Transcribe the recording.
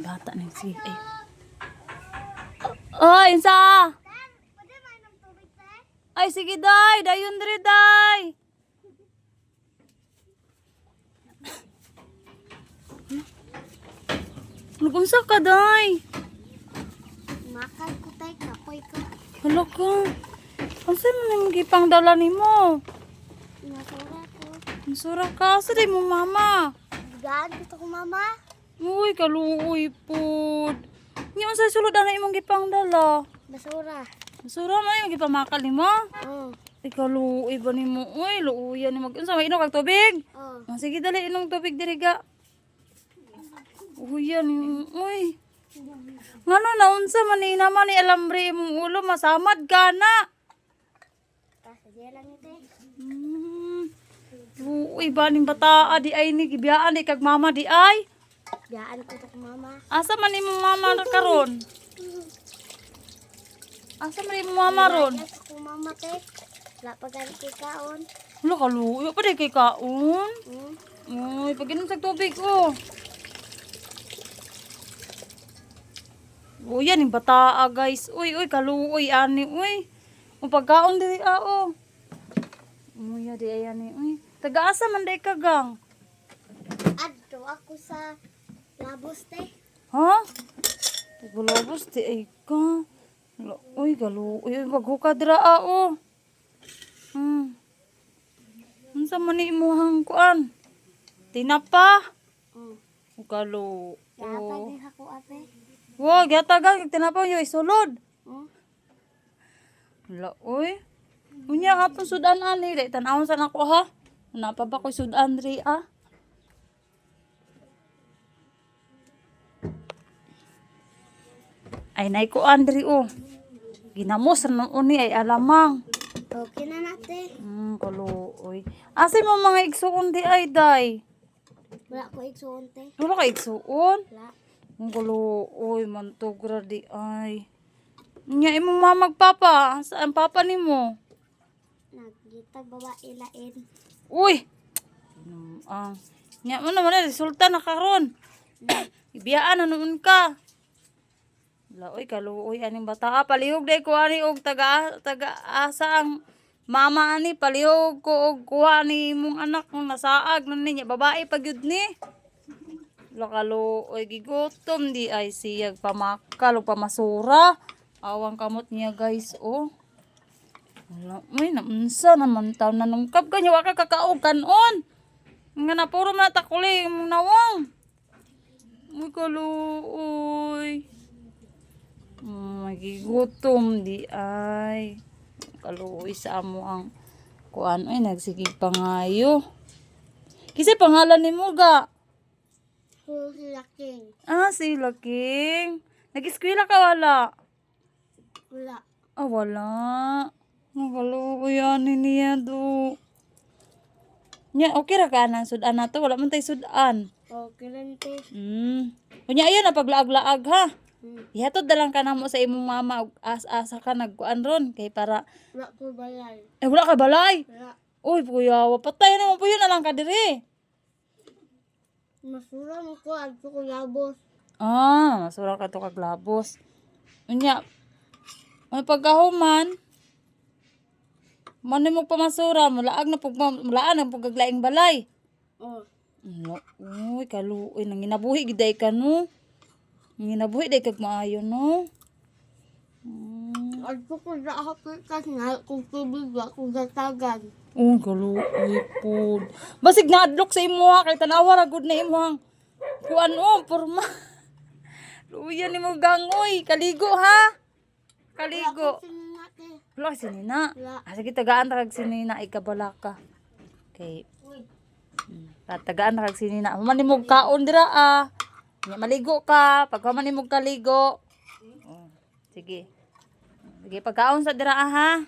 Bata na sige. Ay. Oh, insa? Ay, sige, day. Dayon diri, day. Lugunsa ka, day. Makan ko tay, kapoy ko. Hala ka. Ang saan mo nang gipang dala ni mo? Nasura ko. Ang sura ka. Sa di mo, mama. Gaan ko mama. Uy, kaluoy po. Ngayon sa sulod na imong gipang dala. Basura. Sura mo yung gipamakal ni mo. Oh. Ikaw luoy ba ni mo? Uy, luoyan ni mag... Unsa, may inom kag tubig? Oh. Ah, sige, dali, inom tubig diri ga. Uy, yan. Uy. Ngano na, unsa man ni naman ni alambre imong ulo, masamad ka na. Kasi lang ito eh. Hmm. Luoy ba ning bata di ay ni gibiyaan di kag mama di ay? Gaan ko mama. Asa man imong mama karon? Asa man imong mama ron? Ko mama tay. Wala pa ganit kay kaon. Wala ka luoy, pa kay kaon. Uy, pag-inom sa tubig ko. Uy, yan yung bataa, guys. Uy, uy, kaluoy, ani, uy. Ang pagkaon diri, oh. Uy, di ayan ni, uy. Taga-asa man day kagang. Adto ako sa labos tay. Ha? Tagalabos, di ay ka. Uy, kaluoy, uy, maghuka dira, oh. Hmm. Unsa man ni imuhang kuan? Tinapa? Oh. Kalo. Dapat din ako ate. Wow, gyatagan kag tinapa yo isulod. Oh. Wala oy. Unya hapon sudan ani, di tan-awon sa nako ha. Napa ba ko sudan diri ah? Ay nay ko andri oh. Ginamos ra uni ay alamang. Okay na nate. Hmm, kaluoy. Asa mo mga igsuon di ay day? Wala ko igsuon tay. Wala ka igsuon? Wala. Ang kaluoy man to gradi ay. Nya imong mama magpapa, saan papa nimo? Nagitag babae lain. Uy. Ah. Nya mo naman na resulta na karon. Ibiyaan na noon ka. Wala oy kaluoy aning bata ah, palihog day ko ani og taga taga asa ang mama ani palihog ko og kuha ni mong anak ng nasaag nun niya babae pagyud ni. Lakalo oy gigutom di ay siyag pamakal o pamasura. Awang kamot niya guys oh. Wala, may naunsa naman taon na nungkap ka niya, waka kakaog kanon. Nga na, puro man takuli, yung nawang. Uy, kaluoy. Magigutom di ay. Kaluoy sa amo ang kuan ay nagsigig pangayo. Kasi pangalan ni mo ga. Who's lacking? Ah, si Laking. Nag-eskwela ka wala? Wala. Ah, wala. Nakaluoy niya do. Nya, okay ra ka na sudan na to. Wala man tay sudan. Okay lang tay. Hmm. Kunya ayan na paglaag-laag ha. Ihatod na lang ka na mo sa imong mama ug as-asa ka nagkuan ron kay para Wala ko balay. eh wala ka balay. Wala. Uy, kuya, patay na mo po yun na lang ka diri. Masura mo ko. Adto ko labos. Ah, masura ka to kag labos. Unya, may pagkahuman, man mo pamasura, mulaag na pug mulaan na pug gaglaing balay. Oh. No, uy, kaluoy nang ginabuhi giday ka no. Ginabuhi day kag maayo no. Mm. Adto ko sa ako kasi nga kung tubig wa kung gatagan. Oh, po. Basig na adlok sa imo ha, kay tanawa ra gud na imo hang kuan o, porma. Luya ni mo gangoy, kaligo ha. Kaligo. Wala si Nina. Wala. Ah, sige, tagaan ra kag si Nina, ikabala ka. Okay. Uy. At tagaan ra kag si Nina. Human ni mo kaon dira ah. Maligo ka, pag human ni mo kaligo. Oh, sige. Sige, pagkaon sa dira ha.